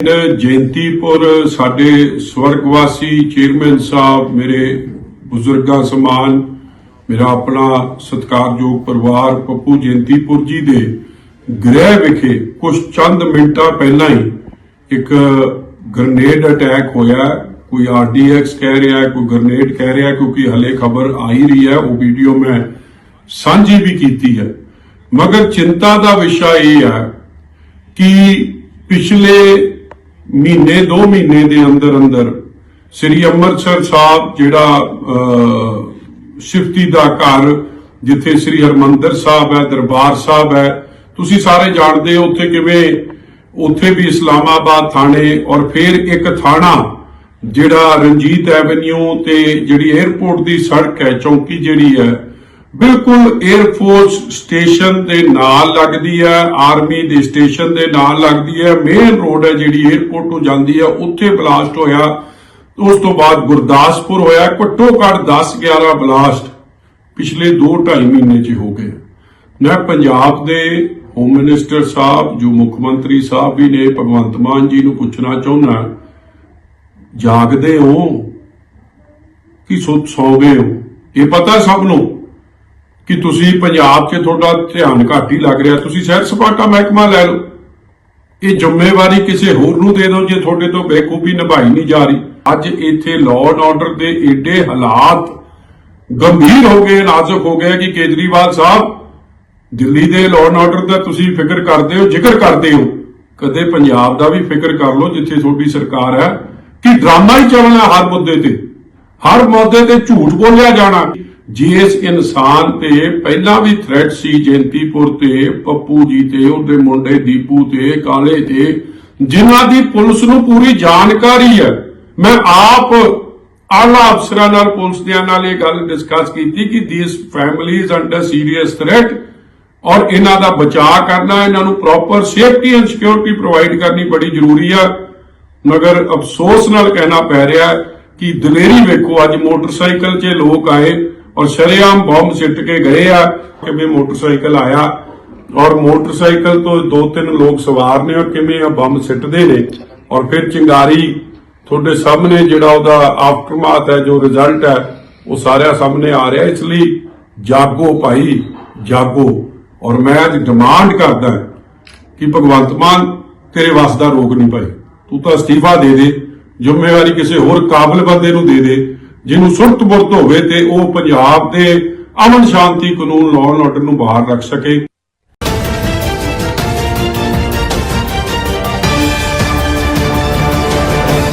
ਪਿੰਡ ਜੈਂਤੀਪੁਰ ਸਾਡੇ ਸਵਰਗਵਾਸੀ ਚੇਅਰਮੈਨ ਸਾਹਿਬ, ਮੇਰੇ ਬਜ਼ੁਰਗਾਂ ਸਮਾਨ, ਮੇਰਾ ਆਪਣਾ ਸਤਿਕਾਰਯੋਗ ਪਰਿਵਾਰ ਪੱਪੂ ਜੈਂਤੀਪੁਰ ਜੀ ਦੇ ਗ੍ਰਹਿ ਵਿਖੇ ਕੁਝ ਚੰਦ ਮਿੰਟਾਂ ਪਹਿਲਾਂ ਹੀ ਇੱਕ ਗ੍ਰਨੇਡ ਅਟੈਕ ਹੋਇਆ। ਕੋਈ ਆਰਡੀਐਕਸ ਕਹਿ ਰਿਹਾ, ਕੋਈ ਗ੍ਰਨੇਡ ਕਹਿ ਰਿਹਾ, ਕਿਉਂਕਿ ਹਲੇ ਖਬਰ ਆ ਹੀ ਰਹੀ ਹੈ, ਉਹ ਵੀਡੀਓ ਮੈਂ ਸਾਂਝੀ ਵੀ ਕੀਤੀ ਹੈ। ਮਗਰ ਚਿੰਤਾ ਦਾ ਵਿਸ਼ਾ ਇਹ ਹੈ ਕਿ ਪਿਛਲੇ ਮਹੀਨੇ 2 ਮਹੀਨੇ ਦੇ ਅੰਦਰ ਅੰਦਰ ਸ੍ਰੀ ਅੰਮ੍ਰਿਤਸਰ ਸਾਹਿਬ ਜਿਹੜਾ ਸ਼ਿਫਤੀ ਦਾ ਘਰ ਜਿੱਥੇ ਸ੍ਰੀ ਹਰਮੰਦਰ ਸਾਹਿਬ ਹੈ, ਦਰਬਾਰ ਸਾਹਿਬ ਹੈ, ਤੁਸੀਂ ਸਾਰੇ ਜਾਣਦੇ ਹੋ ਉੱਥੇ ਕਿਵੇਂ, ਉੱਥੇ ਵੀ ਇਸਲਾਮਾਬਾਦ ਥਾਣੇ ਔਰ ਫਿਰ ਇੱਕ ਥਾਣਾ ਜਿਹੜਾ ਰਣਜੀਤ ਐਵਨਿਊ ਤੇ ਜਿਹੜੀ 에ਅਰਪੋਰਟ ਦੀ ਸੜਕ ਹੈ, ਚੌਂਕੀ ਜਿਹੜੀ ਹੈ ਬਿਲਕੁਲ 에ਅਰਫੋਰਸ ਸਟੇਸ਼ਨ ਦੇ ਨਾਲ ਲੱਗਦੀ ਹੈ ਆਰਮੀ ਦੇ ਸਟੇਸ਼ਨ ਦੇ ਨਾਲ ਲੱਗਦੀ ਹੈ। ਮੇਨ ਰੋਡ ਹੈ ਜਿਹੜੀ 에ਅਰਪੋਰਟ ਤੋਂ ਜਾਂਦੀ ਹੈ, ਉੱਥੇ ਬਲਾਸਟ ਹੋਇਆ। ਉਸ ਤੋਂ ਬਾਅਦ ਗੁਰਦਾਸਪੁਰ ਹੋਇਆ, ਘੱਟੋ ਘੱਟ 10 11 ਬਲਾਸਟ ਪਿਛਲੇ 2.5 ਮਹੀਨੇ 'ਚ ਹੋ ਗਏ। ਮੈਂ ਪੰਜਾਬ ਦੇ ਹੋਮ ਮਿਨਿਸਟਰ ਸਾਹਿਬ, ਜੋ ਮੁੱਖ ਮੰਤਰੀ ਸਾਹਿਬ ਵੀ ਨੇ, ਭਗਵੰਤ ਮਾਨ ਜੀ ਨੂੰ ਪੁੱਛਣਾ ਚਾਹੁੰਦਾ ਜਾਗਦੇ ਹੋ ਕਿ ਸੋ, ਸੌ ਗਏ ਹੋ? ਇਹ ਪਤਾ ਸਭ ਨੂੰ? ਕਿ ਤੁਸੀਂ ਪੰਜਾਬ 'ਚ ਤੁਹਾਡਾ ਧਿਆਨ ਘੱਟ ਹੀ ਲੱਗ ਰਿਹਾ। ਤੁਸੀਂ ਸੈਰ ਸਪਾਟਾ ਮਹਿਕਮਾ ਲੈ ਲਓ। ਇਹ ਜ਼ਿੰਮੇਵਾਰੀ ਕਿਸੇ ਹੋਰ ਨੂੰ ਦੇ ਦਿਓ ਜੇ ਤੁਹਾਡੇ ਤੋਂ ਬੇਖੂਬੀ ਨਿਭਾਈ ਨਹੀਂ ਜਾ ਰਹੀ। ਅੱਜ ਇੱਥੇ ਲਾਅ ਐਂਡ ਆਰਡਰ ਦੇ ਏਡੇ ਹਾਲਾਤ ਗੰਭੀਰ ਹੋ ਗਏ, ਨਾਜ਼ੁਕ ਹੋ ਗਏ ਕਿ ਕੇਜਰੀਵਾਲ ਸਾਹਿਬ, ਦਿੱਲੀ ਦੇ ਲਾਅ ਐਂਡ ਆਰਡਰ ਦਾ ਤੁਸੀਂ ਫਿਕਰ ਕਰਦੇ ਹੋ, ਜ਼ਿਕਰ ਕਰਦੇ ਹੋ। ਕਦੇ ਪੰਜਾਬ ਦਾ ਵੀ ਫਿਕਰ ਕਰ ਲਓ ਜਿੱਥੇ ਤੁਹਾਡੀ ਸਰਕਾਰ ਹੈ ਕਿ ਡਰਾਮਾ ਹੀ ਚੱਲਣਾ ਹਰ ਮੁੱਦੇ ਤੇ। ਹਰ ਮੁੱਦੇ ਤੇ ਝੂਠ ਬੋਲਿਆ ਜਾਣਾ। ਜਿਸ ਇਨਸਾਨ ਤੇ ਪਹਿਲਾਂ ਵੀ ਥ੍ਰੈਟ ਸੀ ਜੈਂਤੀਪੁਰ ਤੇ, ਪੱਪੂ ਜੀ ਤੇ, ਉਹਦੇ ਮੁੰਡੇ ਦੀਪੂ ਤੇ, ਕਾਲੇ ਤੇ, ਜਿਨ੍ਹਾਂ ਦੀ ਪੁਲਿਸ ਨੂੰ ਪੂਰੀ ਜਾਣਕਾਰੀ ਹੈ। ਮੈਂ ਆਪ ਆਲਾ ਅਫਸਰਾਂ ਨਾਲ ਪੁਲਿਸ ਦਿਆਂ ਨਾਲ ਇਹ ਗੱਲ ਡਿਸਕਸ ਕੀਤੀ ਕਿ these families under serious threat ਔਰ ਇਹਨਾਂ ਦਾ ਬਚਾਅ ਕਰਨਾ, ਇਹਨਾਂ ਨੂੰ proper safety and security provide ਕਰਨੀ ਬੜੀ ਜ਼ਰੂਰੀ ਆ। ਮਗਰ ਅਫਸੋਸ ਨਾਲ ਕਹਿਣਾ ਪੈ ਰਿਹਾ ਕਿ ਦਲੇਰੀ ਵੇਖੋ, ਅੱਜ ਮੋਟਰਸਾਈਕਲ 'ਚ ਲੋਕ ਆਏ ਔਰ ਸ਼ਰੇਆਮ ਬੰਬ ਸਿੱਟ ਕੇ ਗਏ ਆ ਕਿਵੇਂ ਮੋਟਰਸਾਈਕਲ ਆਇਆ। ਔਰ ਮੋਟਰਸਾਈਕਲ ਤੋਂ ਦੋ ਤਿੰਨ ਲੋਕ ਸਵਾਰ ਨੇ ਔਰ ਕਿਵੇਂ ਆ ਬੰਬ ਸਿੱਟਦੇ ਨੇ। ਔਰ ਫਿਰ ਚਿੰਗਾਰੀ ਤੁਹਾਡੇ ਸਾਹਮਣੇ ਜਿਹੜਾ ਉਹਦਾ ਆਫਟਰਮਾਥ ਹੈ, ਜੋ ਰਿਜ਼ਲਟ ਹੈ, ਉਹ ਸਾਰਿਆਂ ਸਾਹਮਣੇ ਆ ਰਿਹਾ। ਇਸ ਲਈ ਜਾਗੋ ਭਾਈ, ਜਾਗੋ। ਔਰ ਮੈਂ ਅੱਜ ਡਿਮਾਂਡ ਕਰਦਾ ਕਿ ਭਗਵੰਤ ਮਾਨ ਤੇਰੇ ਵੱਸ ਦਾ ਰੋਗ ਨਹੀਂ ਭਾਈ ਤੂੰ ਤਾਂ ਅਸਤੀਫਾ ਦੇ ਦੇ, ਜ਼ਿੰਮੇਵਾਰੀ ਕਿਸੇ ਹੋਰ ਕਾਬਲ ਬੰਦੇ ਨੂੰ ਦੇ ਦੇ। ਜਿਹਨੂੰ ਸੁਰਤ ਬੁਰਤ ਹੋਵੇ ਤੇ ਉਹ ਪੰਜਾਬ ਦੇ ਅਮਨ ਸ਼ਾਂਤੀ ਕਾਨੂੰਨ ਲਾਅ ਐਂਡ ਆਰਡਰ ਨੂੰ ਬਾਹਰ ਰੱਖ ਸਕੇ।